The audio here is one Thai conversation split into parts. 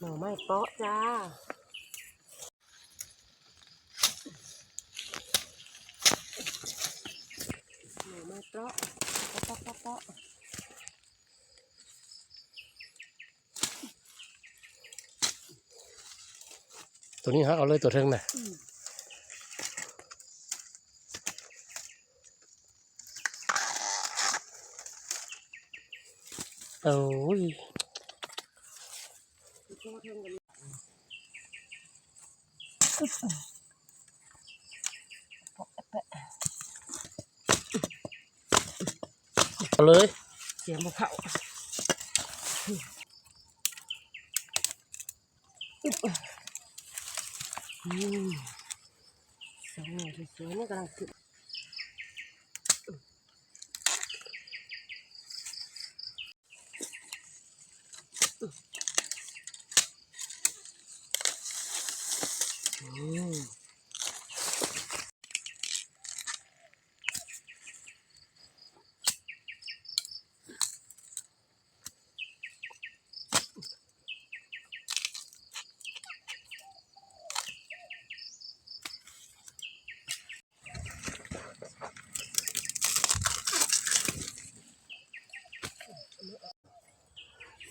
หน่อไม้เปาะจ้าหน่อไม้เปาะเปาะเปาะเปาะตัวนี้ฮะเอาเลยตัวเทิงน่ะโอ้ย เทิงกันเอาเลยเสียงภูเขาอืมสองหน่อสวยๆนี่กำลังขึ้น อืม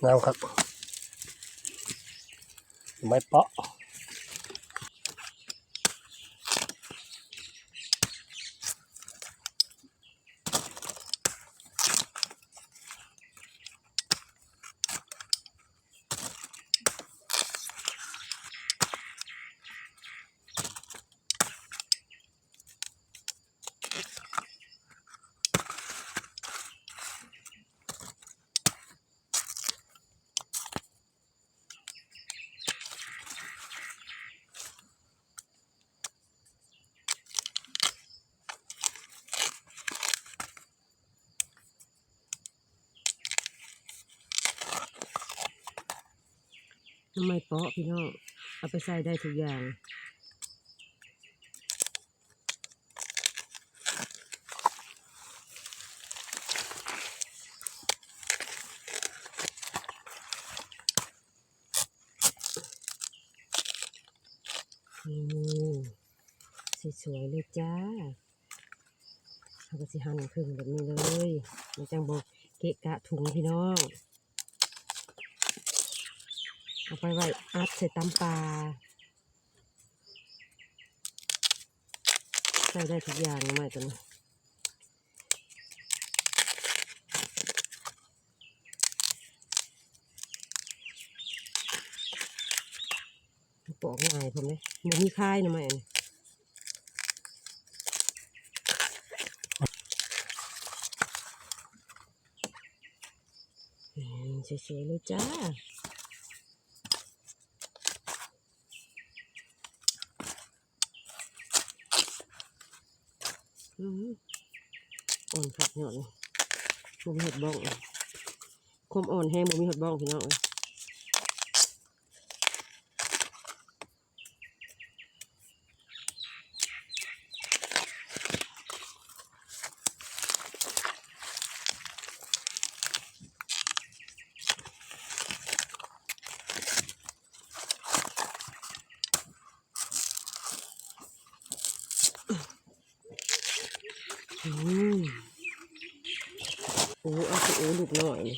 น้ำ ครับไม้เปาะทำไมเปาะพี่น้อง เอาไปใส่ได้ทุกอย่างนี่สวยๆเลยจ้าเราก็สิหั่นครึ่งแบบนี้เลยมันจังบอกเกะกะถุงพี่น้อง เอาไปไว้อัดใส่ตำปลาใส่ได้ทุกอย่างไม่ตัวนี้ปอกง่ายผมเลยมันมีค่ายนะแม่นอืมสวยๆเลยจ้า อืม อ่อนผักหน่อยบ่มีเห็ดบ้องความอ่อนแห้งบ่มีเห็ดบ้องพี่น้องเอ้ย อืมโอ้เอาสิโอ้ลูกหน่อยนี่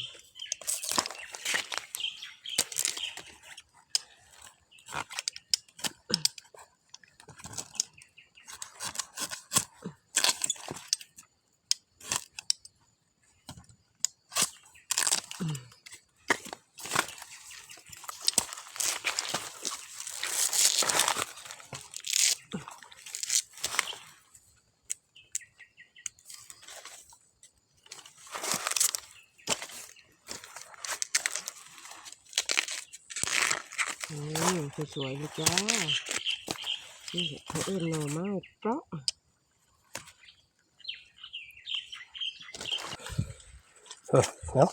อืมสวยๆเลยจ้านี่เขาเอิ้นหน่อไม้เปราะเออเนาะ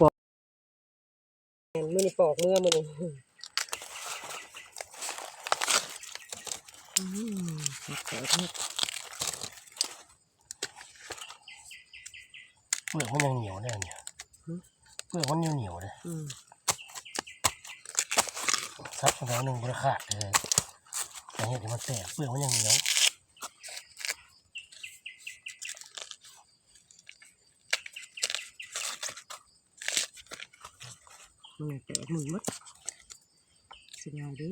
ปอกแม่นมื้อนี้ปอกเมื่อมื้อนี้อืมผักแกะเผ็ดเปลือกมันยังเหนียวแน่เนี่ย เปลือกมันเหนียวเหนียวๆเลยอืมซับแล้วหนึ่งบริขาดเลยแต่เห็ดมันแตกเปลือกมันยังเหนียวมือแตกมือมัดเสียดายเดิ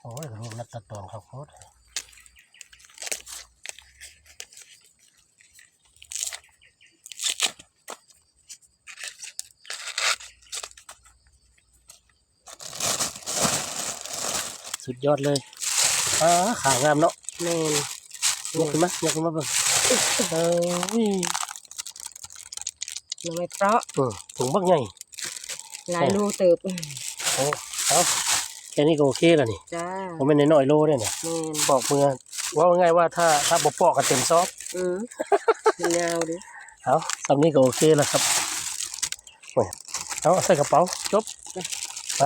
โอ้ยรูปนัด ตัดตอนครับโคตรสุดยอดเลยอ่าขางามเนาะแม่นยกขึ้นมายกขึ้นมาเบิ่งเอ้ยหน่อไม้เปราะอืมถุงบักใหญ่หลายโลเติบโอ้เอาแค่นี้ก็โอเคแล้วนี่จ้าผมเป็นน้อยๆโลเนี่ยเนี่ยแม่นปอกมือว่าง่ายๆว่าถ้าถ้าบ่ปอกก็เต็มซอบอืมมันยาวดิเอาสำนี้ก็โอเคแล้วครับโอ้ยเอาใส่กระเป๋าจบไป